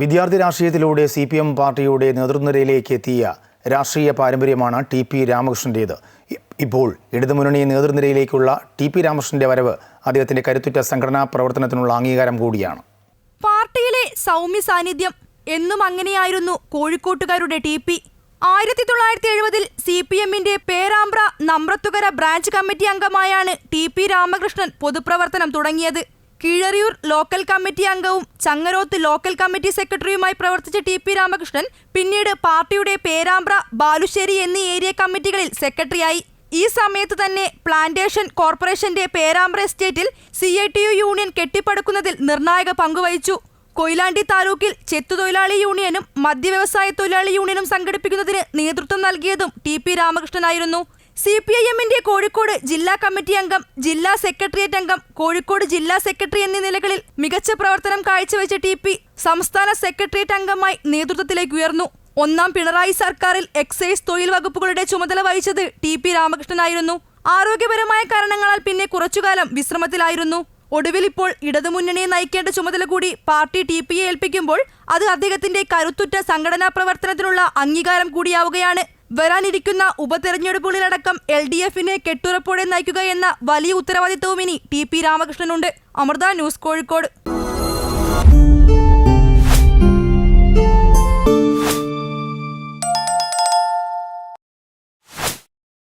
വിദ്യാർത്ഥി രാഷ്ട്രീയത്തിലൂടെ C P M പാർട്ടിയുടെ നേതൃനിരയിലേക്ക് എത്തിയ രാഷ്ട്രീയ പാരമ്പര്യമാണ് ടി പി രാമകൃഷ്ണന്റേത്. ഇപ്പോൾ ഇടതുമുന്നണി നേതൃനിരയിലേക്കുള്ള ടി പി രാമകൃഷ്ണന്റെ വരവ് അദ്ദേഹത്തിന്റെ കരുത്തുറ്റ സംഘടനാ പ്രവർത്തനത്തിനുള്ള അംഗീകാരം കൂടിയാണ്. പാർട്ടിയിലെ സൗമ്യ സാന്നിധ്യം എന്നും അങ്ങനെയായിരുന്നു കോഴിക്കോട്ടുകാരുടെ ടി പി ആയിരത്തി തൊള്ളായിരത്തി എഴുപതിൽ സി പി എമ്മിന്റെ പേരാമ്പ്ര നമ്രത്തുകര ബ്രാഞ്ച് കമ്മിറ്റി അംഗമായാണ് ടി പി രാമകൃഷ്ണൻ പൊതുപ്രവർത്തനം തുടങ്ങിയത്. കീഴറിയൂർ ലോക്കൽ കമ്മിറ്റി അംഗവും ചങ്ങരോത്ത് ലോക്കൽ കമ്മിറ്റി സെക്രട്ടറിയുമായി പ്രവർത്തിച്ച ടി പി രാമകൃഷ്ണൻ പിന്നീട് പാർട്ടിയുടെ പേരാമ്പ്ര ബാലുശ്ശേരി എന്നീ ഏരിയ കമ്മിറ്റികളിൽ സെക്രട്ടറിയായി. ഈ സമയത്ത് തന്നെ പ്ലാന്റേഷൻ കോർപ്പറേഷന്റെ പേരാമ്പ്ര എസ്റ്റേറ്റിൽ C I T U union കെട്ടിപ്പടുക്കുന്നതിൽ നിർണായക പങ്കുവഹിച്ചു കൊയിലാണ്ടി താലൂക്കിൽ ചെത്തുതൊഴിലാളി യൂണിയനും മദ്യവ്യവസായ തൊഴിലാളി യൂണിയനും സംഘടിപ്പിക്കുന്നതിന് നേതൃത്വം നൽകിയതും ടി പി രാമകൃഷ്ണനായിരുന്നു. സി പി ഐ എമ്മിന്റെ കോഴിക്കോട് ജില്ലാ കമ്മിറ്റി അംഗം ജില്ലാ സെക്രട്ടേറിയറ്റ് അംഗം കോഴിക്കോട് ജില്ലാ സെക്രട്ടറി എന്നീ നിലകളിൽ മികച്ച പ്രവർത്തനം കാഴ്ചവെച്ച ടി പി സംസ്ഥാന സെക്രട്ടേറിയറ്റ് അംഗമായി നേതൃത്വത്തിലേക്ക് ഉയർന്നു. ഒന്നാം പിണറായി സർക്കാരിൽ എക്സൈസ് തൊഴിൽ വകുപ്പുകളുടെ ചുമതല വഹിച്ചത് ടി പി രാമകൃഷ്ണനായിരുന്നു ആരോഗ്യപരമായ കാരണങ്ങളാൽ പിന്നെ കുറച്ചുകാലം വിശ്രമത്തിലായിരുന്നു. ഒടുവിൽ ഇപ്പോൾ ഇടതുമുന്നണിയെ നയിക്കേണ്ട ചുമതല കൂടി പാർട്ടി ടി പിയെ ഏൽപ്പിക്കുമ്പോൾ അത് അദ്ദേഹത്തിന്റെ കരുത്തുറ്റ സംഘടനാ പ്രവർത്തനത്തിനുള്ള അംഗീകാരം കൂടിയാവുകയാണ്. വരാനിരിക്കുന്ന ഉപതെരഞ്ഞെടുപ്പുകളിലടക്കം എൽ ഡി എഫിനെ കെട്ടുറപ്പോടെ നയിക്കുക എന്ന വലിയ ഉത്തരവാദിത്വവും ഇനി ടി പി രാമകൃഷ്ണനുണ്ട്. അമൃത ന്യൂസ് കോഴിക്കോട്.